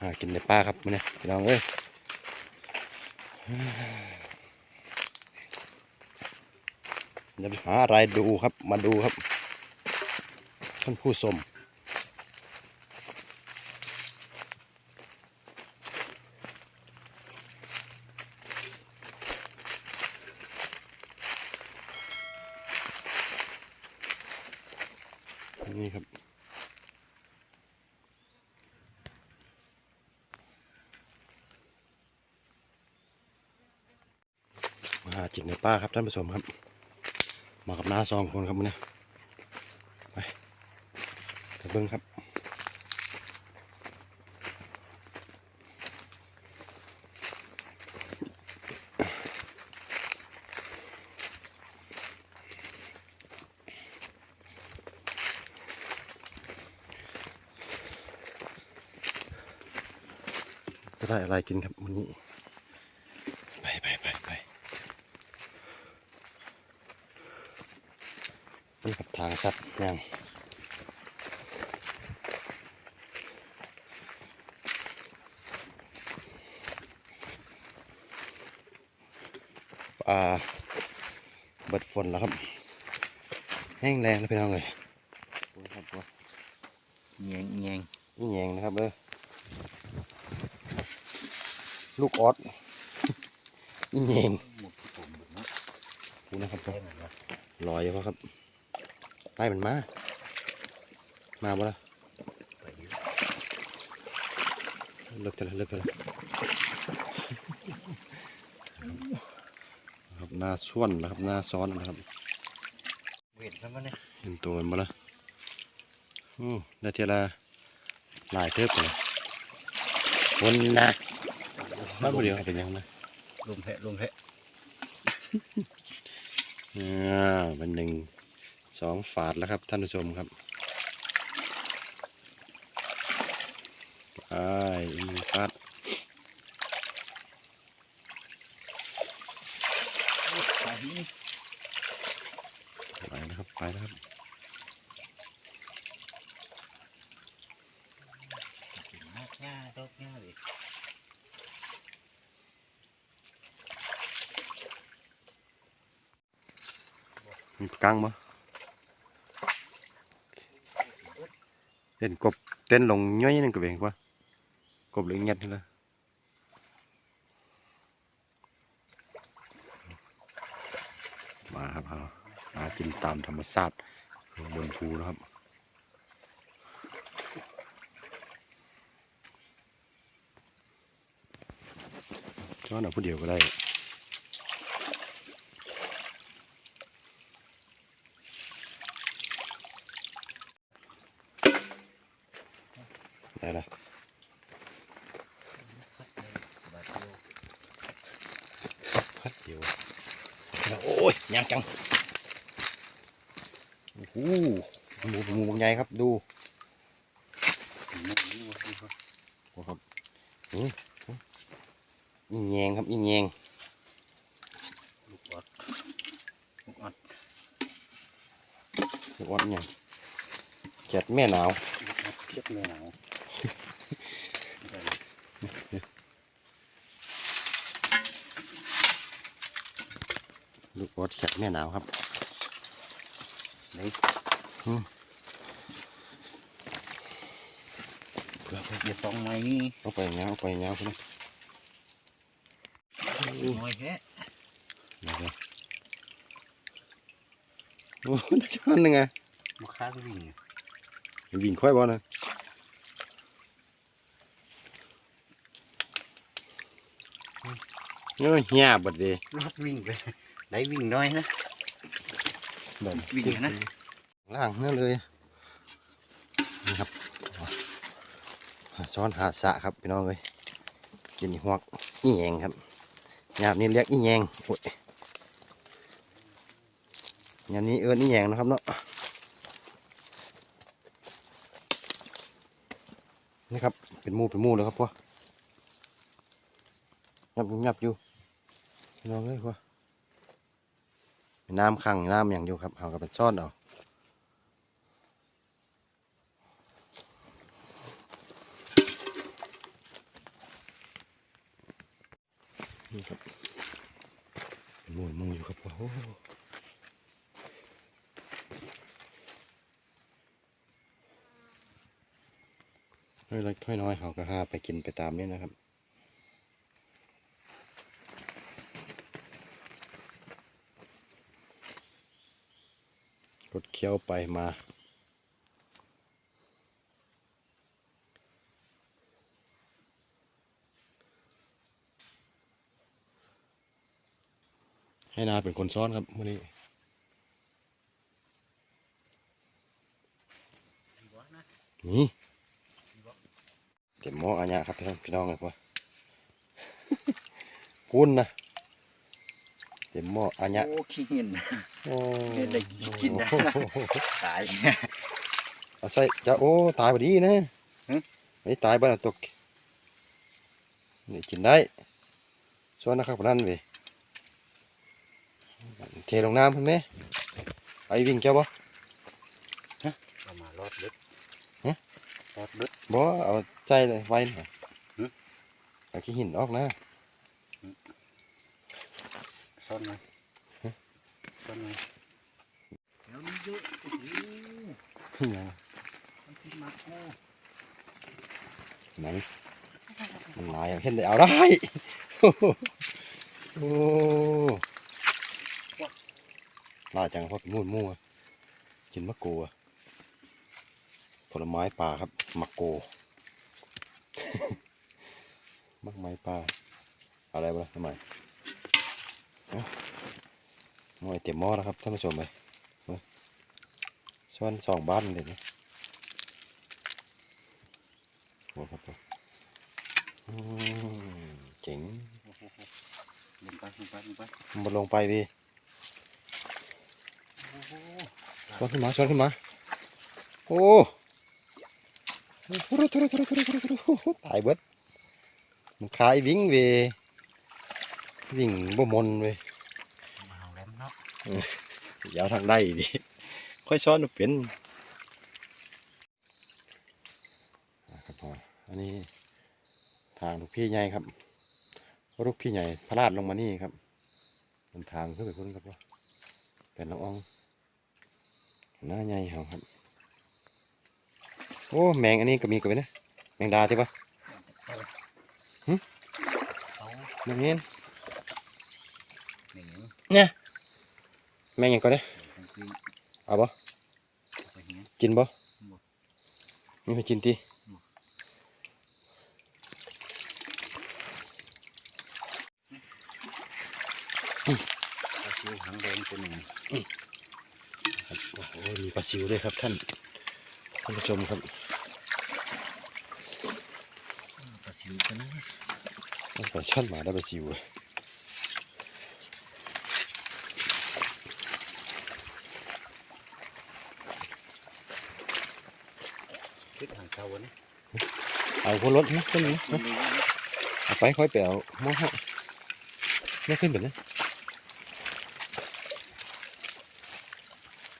หากินในป้าครับมื้อนี้พี่น้องเอ้ยจะไปหาอะไรดูครับ มาดูครับ ท่านผู้ชมนี่ครับ หาจิตในป้าครับท่านผู้ชมครับ มากับน้าสองคนครับมื้อนี้ไปไปเบิ้งครับจะได้อะไรกินครับวันนี้ ไปไปไปไป นี่ครับทางสัตว์ย่างปลาเบิดฝนแล้วครับ แห้งแรงนะพี่น้องเลยโอ้ยครับตัวแยงแยงนี่แยงนะครับเลยลูกออสนี่แยงหมดที่ผมเนาะนี่นะครับแค่นั้นละลอยอยู่ปะครับ ไล่มันมา มาบ่ละไปอยู่เลิกกันละเลิกกันละนะครับหน้าส่วนนะครับหน้าซ้อนนะครับเวทแล้วมันเนี่ยเห็นตัวมันบ่ละอืมได้เทียละหลายเทิบเลยวนนะบ้านบ่เดียวเป็นยังนะลมแพะลมแพะอ่าเป็นหนึ่ง สองฝาดแล้วครับท่านผู้ชมครับไปอีกหนึ่งฝาดไปนี่ไปนะครับไปนะครับกินมากง่าตกง่าเลยมีกังบ่ เห็นกบเต้นลงย่อยนึงก็เองปะกบเลยเงียบนี่ละมาครับเอามากินตามธรรมชาติบนภูนะครับจ้อนเอาผู้เดียวก็ได้ละ บาดเจ็บ พัดเดียว โอ้ยยากจังโอ้โหหมูหมูใหญ่ครับดูโอ้ครับนี่อีแยงครับอีแยงลูกออดลูกออดลูกออดเนี่ยแกดแม่หนาวลูกออดแม่หนาว ลูกออดแกดแม่หนาวครับไหนอืมเดี๋ยวสองไม้นี่เอาไปเงาเอาไปเงาคุณนะน้อยแค่เดี๋ยวนะโอ้ได้ช้อนหนึ่งไงมาค้าก็วิ่งวิ่งค่อยบ่นะเงี้ยเหี้ยบดเดีรถวิ่งไป ได้วิ่งน้อยนะแบบวิ่งนะล่างนั่นเลยนี่ครับหาซ้อนหาสะครับพี่น้องเลยกินหวกอีแยงครับยามนี้เรียกอีแยงโอ้ยยามนี้เอิญอีแยงนะครับเนาะนี่ครับเป็นหมูเป็นหมูเลยครับพ่อยับอยุ่ยับอยู่พี่น้องเลยพ่อ มีน้ำขังน้ำอย่างอยู่ครับเอากับเป็นซ่อนเอกนี่ครับมูยมูอยู่ครับโอ้ถ้อยเล็กถ้อยน้อยเขาก็หาไปกินไปตามนี่นะครับ เคี้ยวไปมา ให้นาเป็นคนซ้อนครับมื่อนี้นี่เก็บหม้ออันเนี้ยครับพี่น้องพี่น้องเลยพ่อพุ่นนะ เก็บหม้ออันเนี้ยโอ้ขี้เห็นโอ้ไม่ได้กินนะตายเอาใส่จะโอ้ตายพอดีนะหึไอ้ตายบ้านตกนี่กินได้ส่วนนะครับนั่นเว้ยเทลงน้ำเห็นไหมไอ้วิ่งเจ้าบ่เอามารอดลึกฮะรอดลึกบ่เอาใจเลยไว้หน่อยหึเอาขี้หินออกนะ ซ่อนไว้ซ่อนไว้เดี๋ยวนี้เยอะโอ้โหยังมันขึ้นมาโอ้มันมันลายเห็นได้เอาได้โอ้ลายจังเพราะมูดมั่วกินมะกรูดผลไม้ป่าครับมะโกมากไม้ป่าอะไรบ้างทำไมเอ้า หม้อเต็มหม้อแล้วครับท่านผู้ชมเลยช้อนสองบ้านเลยนะโอ้ครับผมอืมเจ๋งลงไปลงไปลงไปมันลงไปพี่โอ้โหช้อนขึ้นมาช้อนขึ้นมา โอ้ทุรุทุรุทุรุทุรุทุรุทุรุตายเบิดมันคายวิ่งเวยวิ่งบ่มนเวย มาเอาแล้วเนาะ ยาวทางได้ดิค่อยซ้อนเป็นอะครับพ่ออันนี้ทางลูกพี่ใหญ่ครับลูกพี่ใหญ่พระราดลงมานี่ครับเป็นทางขึ้นไปพุ่นครับว่าเป็นละอองหน้าใหญ่เขาครับ โอ้แมงอันนี้ก็มีกับนะแมงดาใช่ปะเอาแมงเงี้ยหนี แมงหยังก็ได้ทั้งคืนเอาบ่เอาไปเหี้ยกินบ่บ่มีไปกินทีปลาซิวหางแดงตัวหนึ่งครับโอ้โหมีปลาซิวด้วยครับท่านท่านผู้ชมครับปลาซิวตัวนึงตั้งแต่ชั้นมาได้ปลาซิวเลย คิดหาง เช้าวันนี้เอาคนรถนะขึ้นนะเอาไปค่อยไปเอาหม้อให้ไม่ขึ้นแบบนี้